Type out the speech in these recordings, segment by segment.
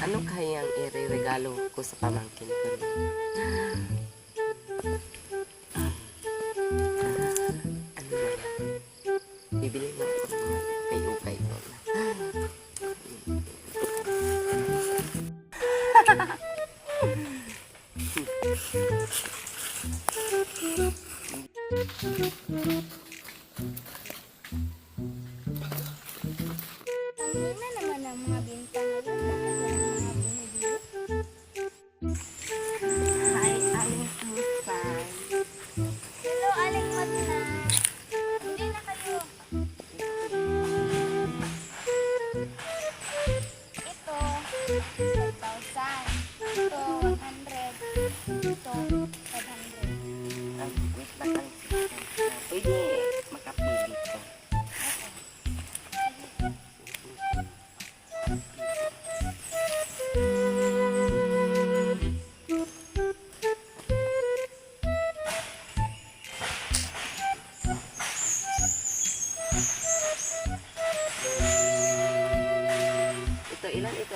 Ano kayang ireregalo ko sa pamangkin ko?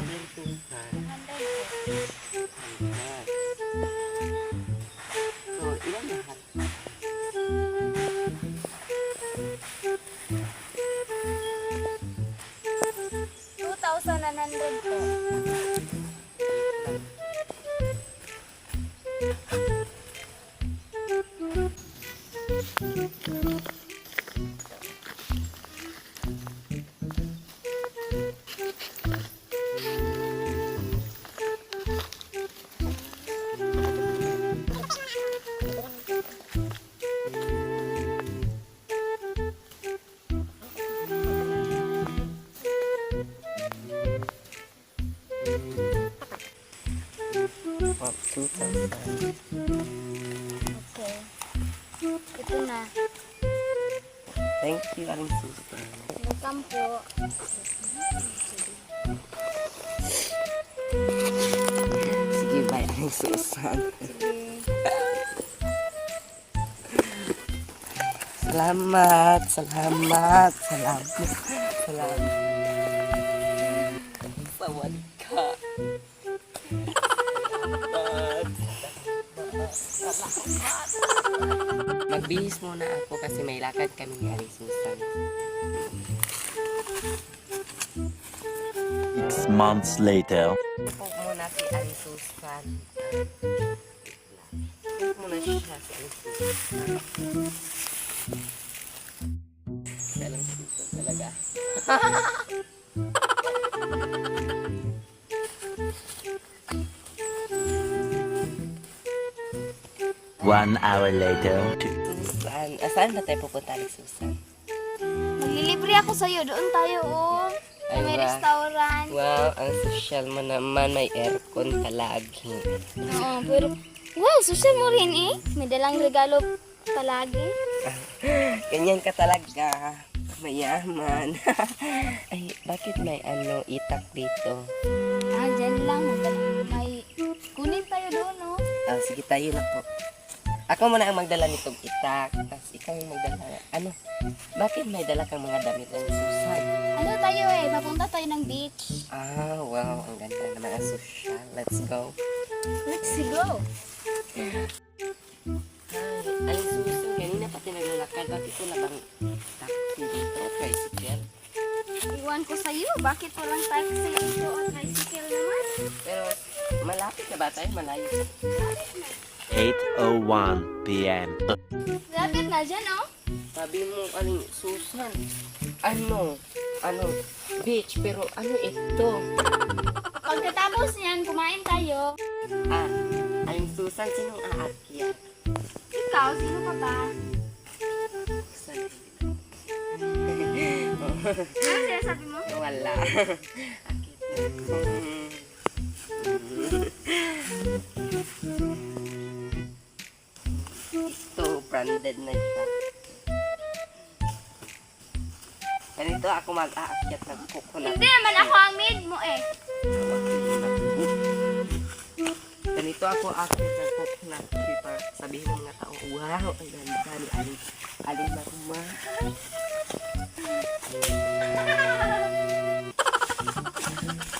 Ilan ito Oh, 2,000. Okay. Ito na. Thank you, Aling Susan. Welcome po. Sige, bye, Aling Susan. Salamat, salamat, salamat, salamat. Magbihis muna ako kasi may lakad kami ni Aling Susan. Six months later. Upo muna si Aling Susan. Upo muna siya si Aling Susan. Si Aling Susan talaga. One hour later. Susan, ah, saan ba tayo pupunta Aling Susan? Maglilibre ako sa'yo. Doon tayo, oh. Ay, May ba? restaurant. Wow, ang social mo naman. May aircon palagi. Oo, pero... Wow, social mo rin eh. May dalang regalo palagi. Ganyan ka talaga. Mayaman. Ay, bakit may ano, itak dito? Ah, dyan lang. May... Kunin tayo doon, oh. Ah, sige, tayo na po. Ako muna ang magdala nitong itak. Tapos ikaw yung magdala. Ano? Bakit may dala kang mga damit ng Susan? Ano tayo eh? Papunta tayo ng beach. Ah, wow. Ang ganda naman ang social. Let's go. Let's go. Ay, ang Susan, kanina pati naglalakad. Bakit wala bang taxi dito? Tricycle? Iwan ko sa'yo. Bakit walang taxi dito o tricycle naman? Pero malapit na ba tayo? Malayo. 8.01 p.m. Lapit na dyan, oh. Sabi mo, aling Susan, ano, ano, beach, pero ano ito? Pagkatapos niyan, kumain tayo. Ah, aling Susan, sinong aakyat? Ikaw, sino pa ba? Ano sinasabi mo? Wala. Akit na. Branded na siya. Ganito ako mag-aakyat ng coconut. Hindi naman ako ang maid mo eh. Ganito ako aakyat ng coconut para sabihin ng mga tao, wow, ang ganda ni Aling, Aling Maruma. Aling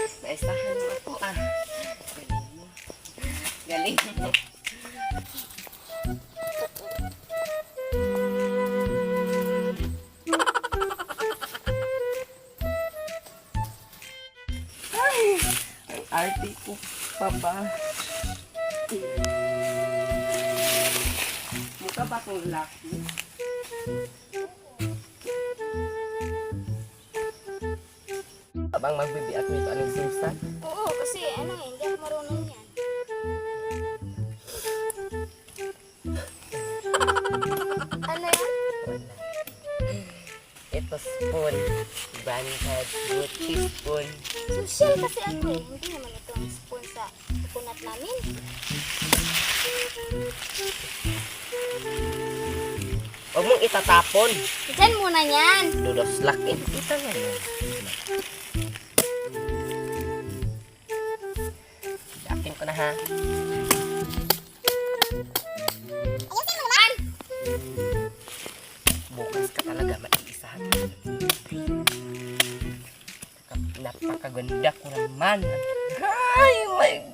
Naisahan mo ako ah. Galing mo. Galing mo. Ay, arte ko, papa. Spoon. Bantad. Beauty spoon. Social kasi ako eh. Hindi naman ito ang spoon sa kukunat namin. Huwag mong itatapon. Diyan muna yan. Dudos laki. Ito na yan. Napakaganda ko naman. Ay, my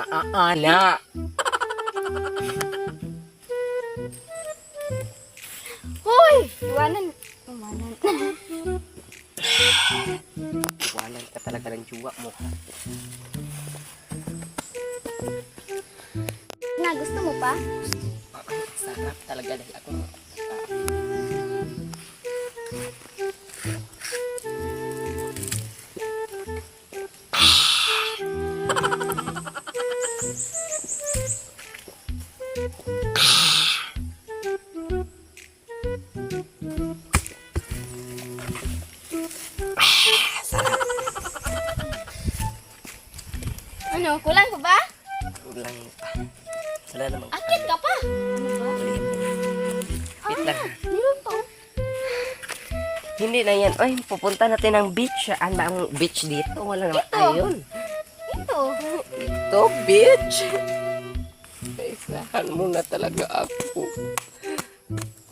Ang sana, ah, ah, na. Hoy! Iwanan. Ano, kulang ko ba? Kulang pa. Wala namang Akit ka pa. Wait lang. Meron pa. oh. Hindi na yan. Ay, pupunta natin ng beach. Ano ba ang beach dito? Wala naman. Ito. Ayun. Ito. Ito, beach. Kaisahan mo na talaga ako.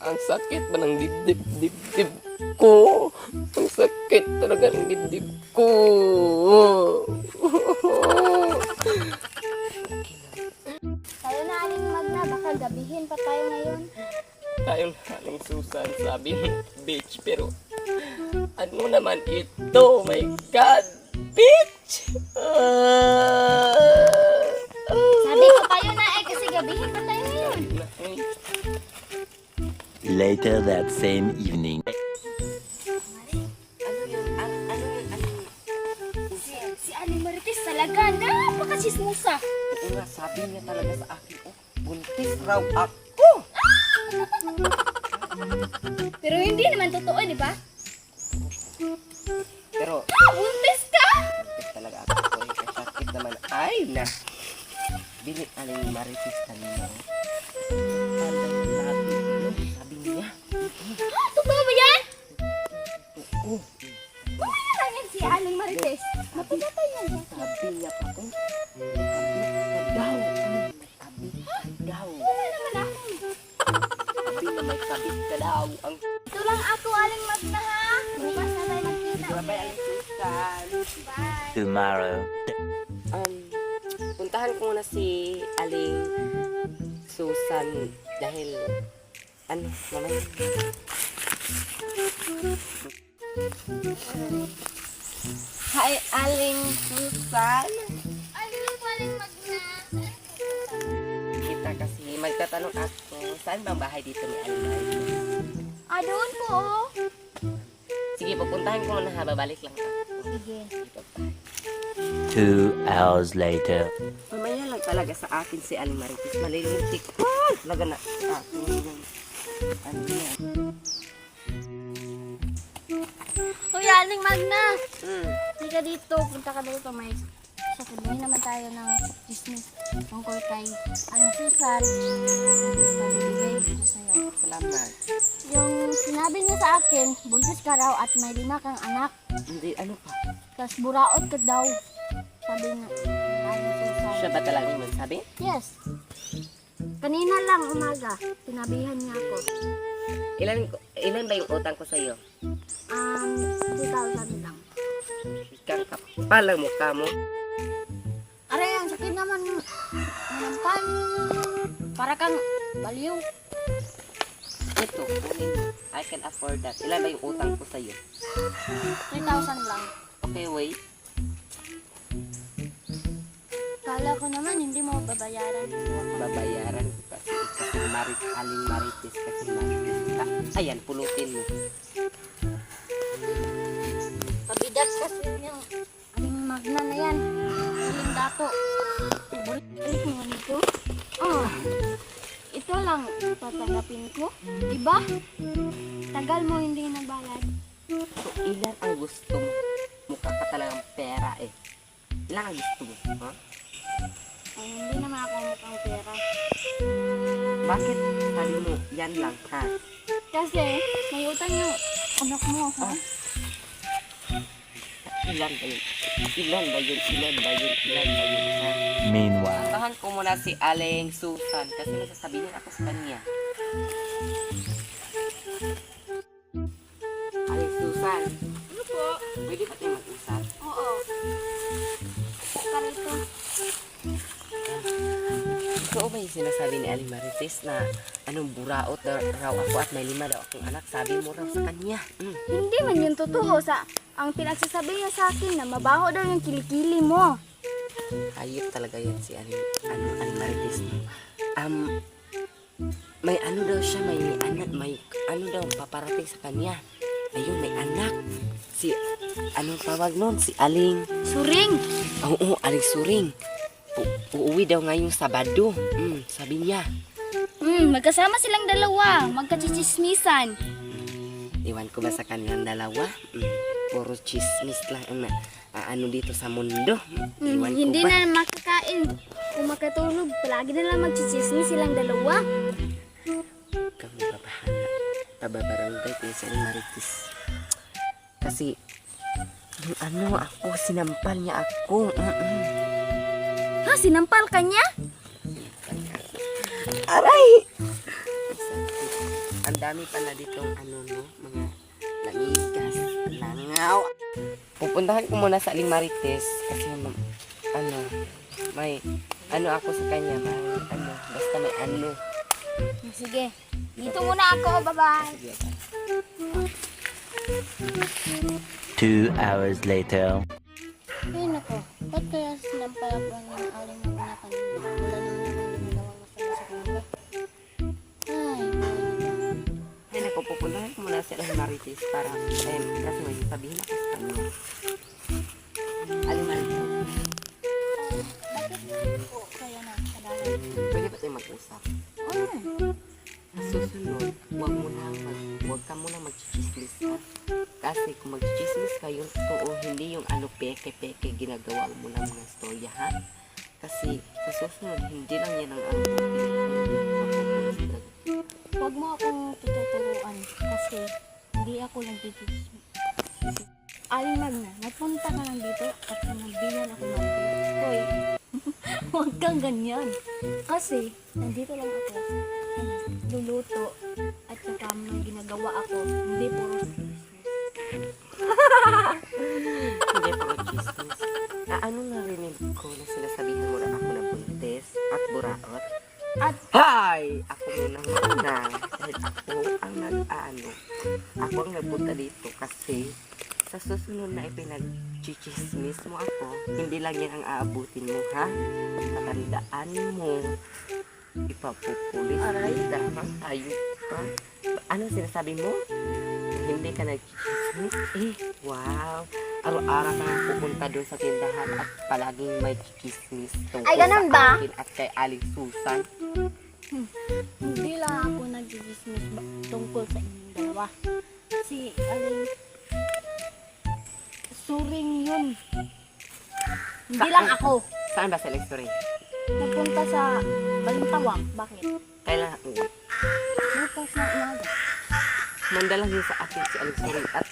Ang sakit ba ng dibdib, dibdib ko? Ang sakit talaga ng dibdib ko. Si, Aling Marites talaga. Napakasismusa. Oo nga, sabi niya talaga sa akin, oh, buntis raw ako. Pero hindi naman totoo, di ba? Pero, Buntis ka! buntis talaga ako. Kasi sakit naman. Ay, na. Bili aling maritis kanina. oh. Ka daw. May kabit ka daw. Sabi na ang Ito lang ako, Aling Magna ha. Bukas na tayo magkita. Bye-bye, Aling Susan. Bye. Tomorrow. Um, puntahan ko muna si Aling Susan dahil ano, mamaya. Hi, Aling Susan. Aling Aling Magna. Magtatanong ako, saan bang bahay dito ni Aling Maricel? Ah, doon po. oh. Sige, pupuntahan ko muna ha, babalik lang ako. Sige. Two hours later. Mamaya lang talaga sa akin si Aling Marites. Malilintik ko. Talaga na akin ano yan. Uy, Aling Magna. Mm. Hindi ka dito. Punta ka dito. May sasabihin naman tayo ng business tungkol kay Aling Susan. Pabibigay ko sa'yo. Salamat. Yung sinabi niya sa akin, buntis ka raw at may lima kang anak. Hindi, ano pa? Tapos buraot ka daw. Sabi nga, Aling Susan. Siya ba talaga yung magsabi? Yes. Kanina lang umaga, sinabihan niya ako. Ilan, ilan ba yung utang ko sa'yo? Um, 2,000 lang. Ikang kapal ang mukha mo. Nalampan. Para kang baliw. Ito. I can afford that. Ilan ba yung utang ko sa'yo? 3,000 lang. Okay, wait. Kala ko naman hindi mo babayaran. Babayaran ko kasi kasi marit, aling marites kasi marites ka. Ayan, pulutin mo. Pabidat kasi yung aling magna na yan. Aling dato. Oh, ito lang tatanggapin ko. Diba? Tagal mo hindi nagbayad. So, ilan ang gusto mo? Mukha ka talagang pera eh. Ilan ang gusto mo? Ha? Ay, hindi naman ako mukhang pera. Bakit sabi mo yan lang ha? Kasi may utang yung anak mo. Ha? Ah. Ilan ba yun? Ilan ba yun? Ilan ba yun? Ilan ba yun? Ha? Meanwhile. Tahan ko muna si Aling Susan kasi may sasabihin ako sa kanya. Aling Susan, Totoo ba yung sinasabi ni Aling Marites na anong buraot na raw ako at may lima daw akong anak? Sabi mo raw sa kanya. Mm. Hindi man yun totoo sa ang pinagsasabi niya sa akin na mabaho daw yung kilikili mo. Hayop talaga yan si Aling, ano, Aling Marites. Um, may ano daw siya, may, anak, may ano daw paparating sa kanya. Ayun, may anak. Si, anong tawag nun? Si Aling, Suring! oo, Aling Suring. Uuwi daw ngayong Sabado. Mm, sabi niya. Hmm, magkasama silang dalawa. Magkachichismisan. Iwan ko ba sa kanilang dalawa? Mm, puro chismis lang ang na, ah, ano dito sa mundo. Hmm, Iwan hindi ko ba? na makakain. Kung makatulog, palagi na lang magchichismis silang dalawa. kami papahala. Pababarangay ko sa Maritis. Kasi, yung ano, ako, sinampal niya ako. Mm-mm. Ha, sinampal ka niya? Aray! Ang dami pala ditong ano, no, mga langigas, langaw. Pupuntahan ko muna sa Aling Marites kasi ma- ano, may ano ako sa kanya, may ano, basta may ano. Sige. Dito muna ako. Bye-bye. Sige, Two hours later. Ay, nako. Ba't kaya sinampal ako ng aling mga kanina? Wala naman akong ginagawang masama sa kanila. Ay, Ay, naku, pupuntahan ko muna sa Aling Marites para, eh, kasi may sabihin ako sa. Aling Marites, bakit po kaya na kadalan? pwede ba tayo mag-usap? Oh, Sa susunod, huwag mo na mag, huwag ka muna magchichismis ha. Kasi kung magchichismis ka, yung totoo, hindi yung ano peke-peke ginagawa mo ng mga storya ha. Kasi sa susunod, hindi lang yan ang ano. huwag mo akong tututuruan kasi hindi ako nagtitipis. Aling Magna, nagpunta ka lang dito at sinabihan ako ng Hoy, huwag kang ganyan. Kasi, nandito lang ako. Luluto at saka may ginagawa ako. Hindi puro Hindi pa chismis. Ah, ano narinig ko na sinasabihan mo na ako na buntis at buraot? At Hi! Ako muna muna. Dahil ako ang nag-ano. Ako ang nagpunta dito kasi sa susunod na ipinag-chichismis mo ako, hindi lang yan ang aabutin mo, ha? Tatandaan mo. Ipapupulis Aray. ha? Tayo pa. Ano sinasabi mo? Hindi ka nag-chichismis? Eh, wow. Araw-araw ka nang pupunta doon sa tindahan at palaging may chichismis tungkol Ay, ganun sa ba? akin at kay Aling Susan. hindi lang ako ba- tungkol sa inyong dalawa. Si Aling Suring yun. Hindi Saan? lang ako. Saan ba sa story? Napunta sa Balintawak. Bakit? Kailan? Bukas na umaga. Manda lang yun sa akin si Aling Suring. At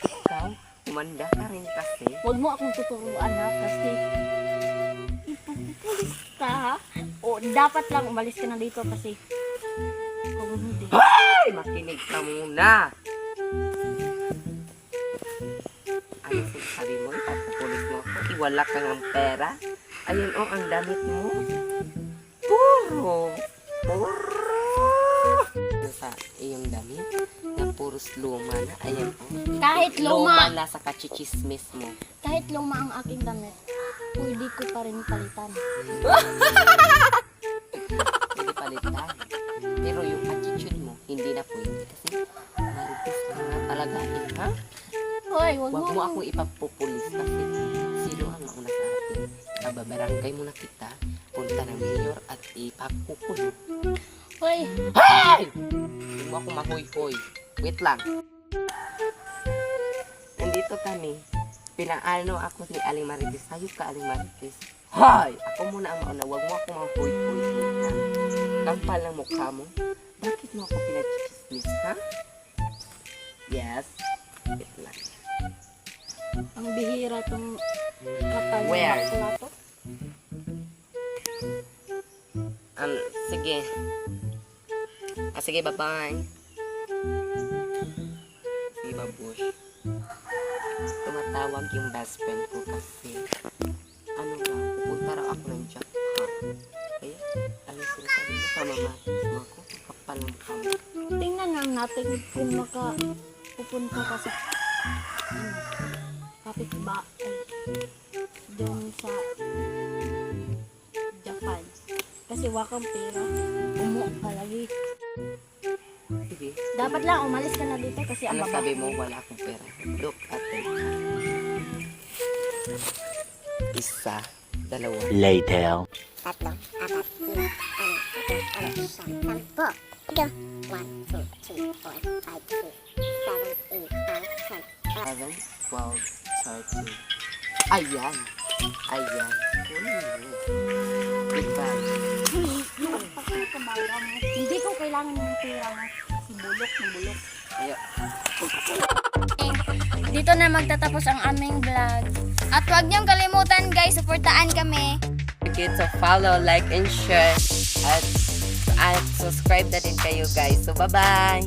ikaw, umanda ka rin kasi. Huwag mo akong tuturuan ha kasi ipupulis ka ha. O dapat lang umalis ka na dito kasi kung hindi. Ay, makinig ka muna. Ano sinasabi mo? Ipapupulis mo ako. Iwala ka ng pera. Ayun o, ang damit mo. Puro. Puro. Ano sa iyong damit? Na puros luma na. Ayan. Kahit Luma luma, na sa kachichismis mo. kahit luma ang aking damit, pwede ko pa rin palitan. Pwede palitan. Pero yung attitude mo, hindi na pwede. Kasi maritis ka nga talaga. Eh, ha? Hoy, wag Huwag mo akong ipapupulis kasi sino ang mauna sa atin. Kababarangay mo na kita, punta ng mayor at ipapupulo. Hoy, Hey! Hindi mo ako mahoy-hoy. Wait lang. Nandito kami. Pinaano ako ni Aling Marites. Hayop ka, Aling Marites. Hoy! Ako muna ang mauna. Huwag mo ako mahoy-hoy. ha? Kampal ng mukha mo. Bakit mo ako pinag-chismis, ha? Yes. Wait lang. ang bihira tong kapal ng Where? bakla to. Um, sige. Ah, sige, bye-bye. Babush. Tumatawag yung best friend ko kasi ano nga, pupunta raw ako ng Japan. Kaya, ano sinasabi mo, pamamatis mo ako, kapal ng kamo. Tingnan lang natin kung maka pupunta ka sa ano, kapitbahay doon sa Japan. Kasi wakang pera, umu ka lagi. Sige, Dapat lang umalis ka na dito kasi ang ano baba. sabi mo, wala akong pera. Look at it. Isa, dalawa. Later. tatlo, apat, lima, anim, pito, walo, siyam, sampo. Ito. One, two, three, four, five, six, seven, eight, nine, ten, eleven. 11, 12, 13. Ayan. Ayan. Goodbye. Yung pagkakabala mo, hindi ko kailangan ng pera mo. Bulok na bulok. Ayan. Dito na magtatapos ang aming vlog. At huwag niyong kalimutan guys, supportaan kami. forget to follow, like, and share. At, at subscribe na din kayo guys. So, bye-bye!